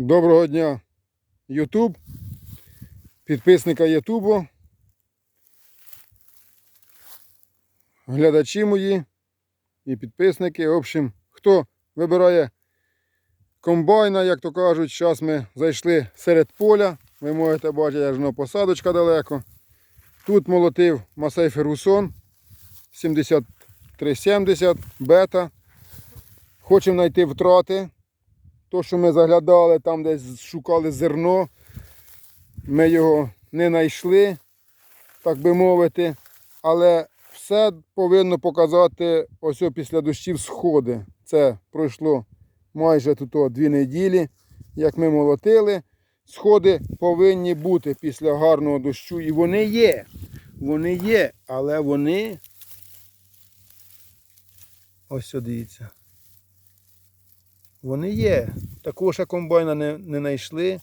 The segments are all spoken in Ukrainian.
Доброго дня, Ютуб, підписника Ютубу, глядачі мої і підписники. В общем, хто вибирає комбайна, як то кажуть, зараз ми зайшли серед поля. Ви можете бачити, аж воно посадочка далеко. Тут молотив Масей Фергусон 7370 бета. Хочемо знайти втрати. То, що ми заглядали, там десь шукали зерно, ми його не знайшли, так би мовити. Але все повинно показати ось після дощів сходи. Це пройшло майже тут о дві неділі, як ми молотили. Сходи повинні бути після гарного дощу. І вони є. Вони є, але вони. Ось дивіться. Вони є. Такого ще комбайна не, не знайшли.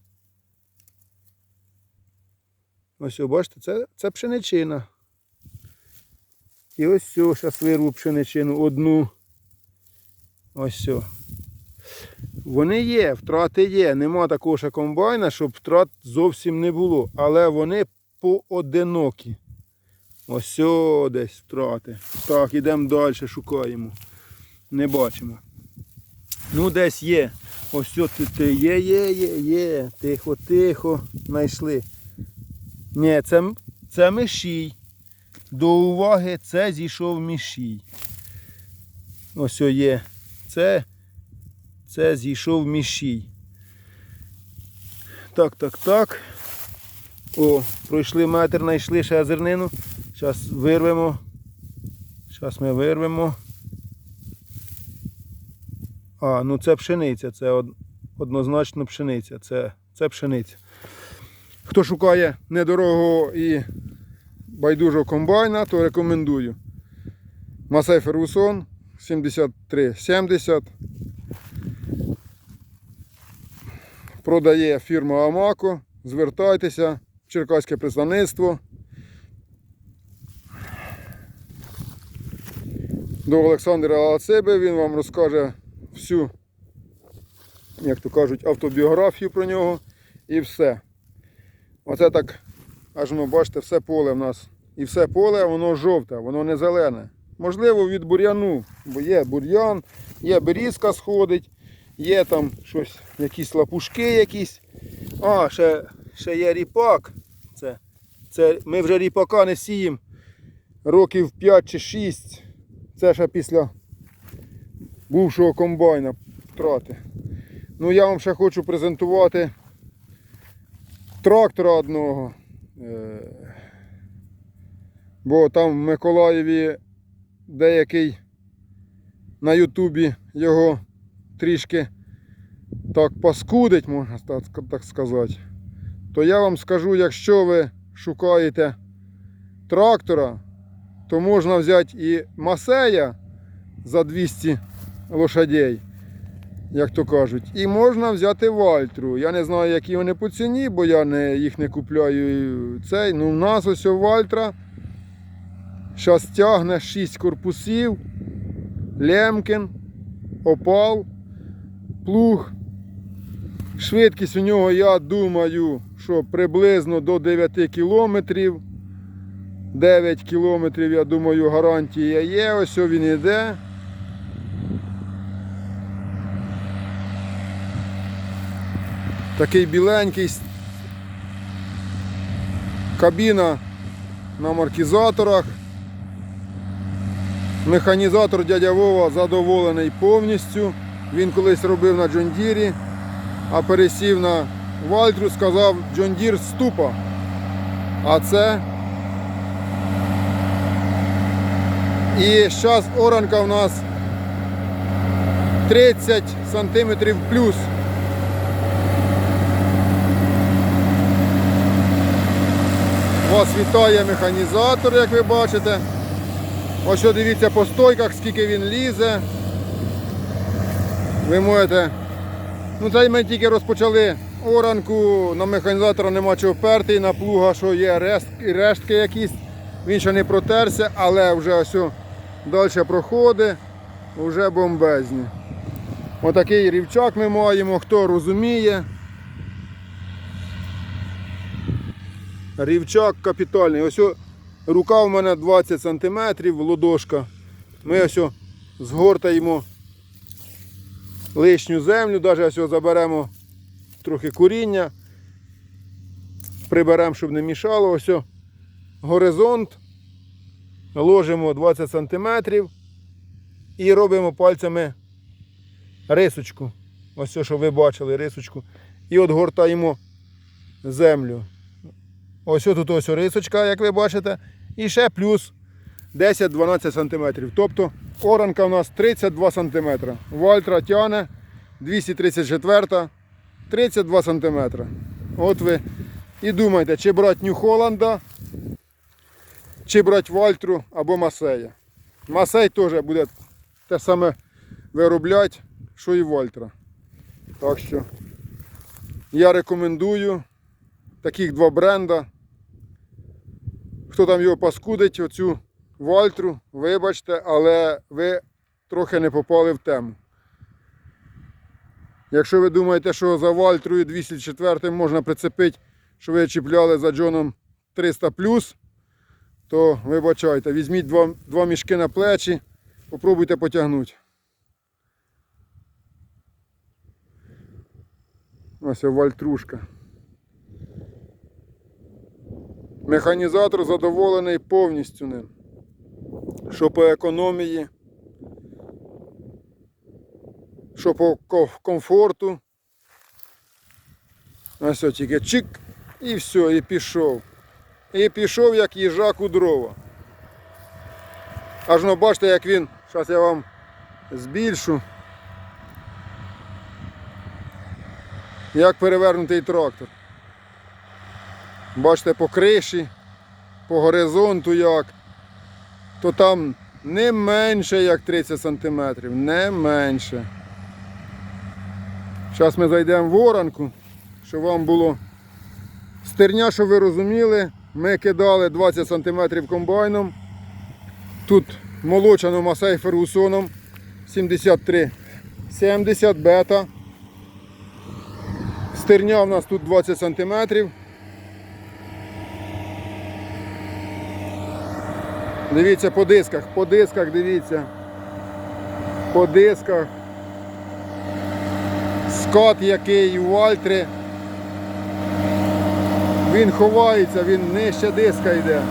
Ось, бачите, це, це пшеничина. І ось все, зараз вирву пшеничину одну. Ось все. Вони є, втрати є. Нема такого ще комбайна, щоб втрат зовсім не було. Але вони поодинокі. Ось десь втрати. Так, ідемо далі, шукаємо. Не бачимо. Ну, десь є. Ось тут є, є, є, є. Тихо, тихо. Знайшли. Ні, це, це мишій. До уваги це зійшов мішій. Ось о є. Це, це зійшов мішій. Так, так, так. О, пройшли метр, знайшли ще зернину. Зараз вирвемо. Зараз ми вирвемо. А, ну це пшениця, це однозначно пшениця. Це, це пшениця. Хто шукає недорогого і байдужого комбайна, то рекомендую. Масей Фергусон 7370. Продає фірма Амако. Звертайтеся, Черкаське представництво. До Олександра Алацеби, він вам розкаже всю, як то кажуть, автобіографію про нього і все. Оце так, аж воно, бачите, все поле в нас. І все поле, воно жовте, воно не зелене. Можливо, від бур'яну, бо є бур'ян, є берізка сходить, є там щось, якісь лапушки якісь. А, ще, ще є ріпак. Це, це, ми вже ріпака не сіємо років 5 чи 6. Це ще після бувшого комбайна втрати. Ну я вам ще хочу презентувати трактора одного. Е, Бо там в Миколаєві деякий на Ютубі його трішки так паскудить, можна так, сказати. То я вам скажу, якщо ви шукаєте трактора, то можна взяти і Масея за 200 лошадей, як то кажуть. І можна взяти Вальтру. Я не знаю, які вони по ціні, бо я не, їх не купляю. Цей. Ну, у нас ось Вальтра. Зараз тягне 6 корпусів, Лемкін, опал, плуг. Швидкість у нього, я думаю, що приблизно до 9 кілометрів. 9 кілометрів, я думаю, гарантія є. Ось він іде. Такий біленький. Кабіна на амортизаторах. Механізатор дядя Вова задоволений повністю. Він колись робив на Джондірі, а пересів на Вальтру, сказав Джондір ступа. А це І зараз оранка у нас 30 сантиметрів плюс. Вас вітає механізатор, як ви бачите. Ось що дивіться по стойках, скільки він лізе. Ви можете. Ну це ми тільки розпочали оранку, на механізатора нема чого перти, на плуга, що є рештки, рештки якісь. Він ще не протерся, але вже ось далі проходить, вже бомбезні. Отакий рівчак ми маємо, хто розуміє, Рівчак капітальний. Ось рука у мене 20 см, ладошка. Ми ось згортаємо лишню землю, навіть ось заберемо трохи коріння, приберемо, щоб не мішало. Ось горизонт. Ложимо 20 см і робимо пальцями рисочку. Ось що ви бачили, рисочку. І от гортаємо землю. Ось тут ось рисочка, як ви бачите. І ще плюс 10-12 см. Тобто оранка у нас 32 см. Вальтра тяне 234 32 см. От ви і думайте, чи брати Нью-Холланда, чи брати Вальтру або Масея. Масей теж буде те саме виробляти, що і Вальтра. Так що я рекомендую таких два бренда. Хто там його паскудить, оцю Вальтру, вибачте, але ви трохи не попали в тему. Якщо ви думаєте, що за Вальтрою 204 можна прицепити, що ви чіпляли за Джоном 300 то вибачайте, візьміть два, два мішки на плечі, попробуйте потягнути. Ось вальтрушка. Механізатор задоволений повністю ним. Що по економії, що по комфорту. Ось от тільки чик і все, і пішов. І пішов як їжак у дрова. Аж ну бачите, як він, зараз я вам збільшу. Як перевернутий трактор. Бачите, по криші, по горизонту як, то там не менше як 30 см, не менше. Зараз ми зайдемо в оранку, щоб вам було стерня, щоб ви розуміли, ми кидали 20 см комбайном. Тут молочано масей фергусоном 73 70 бета. Стерня у нас тут 20 см. Дивіться по дисках, по дисках дивіться. По дисках. Скот який у Вальтри. Він ховається, він нижче диска йде.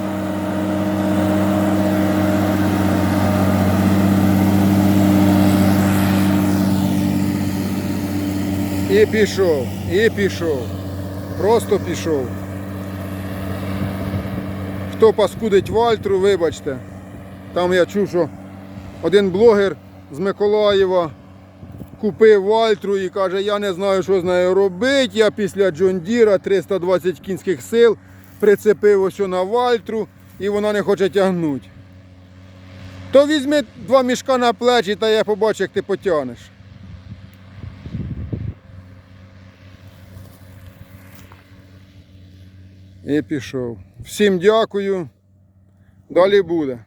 І пішов, і пішов. Просто пішов. Хто паскудить Вальтру, вибачте. Там я чув, що один блогер з Миколаєва купив Вальтру і каже, я не знаю, що з нею робити. Я після Джон Діра 320 кінських сил прицепив ось на Вальтру і вона не хоче тягнути. То візьми два мішка на плечі та я побачу, як ти потягнеш. І пішов. Всім дякую. Далі буде.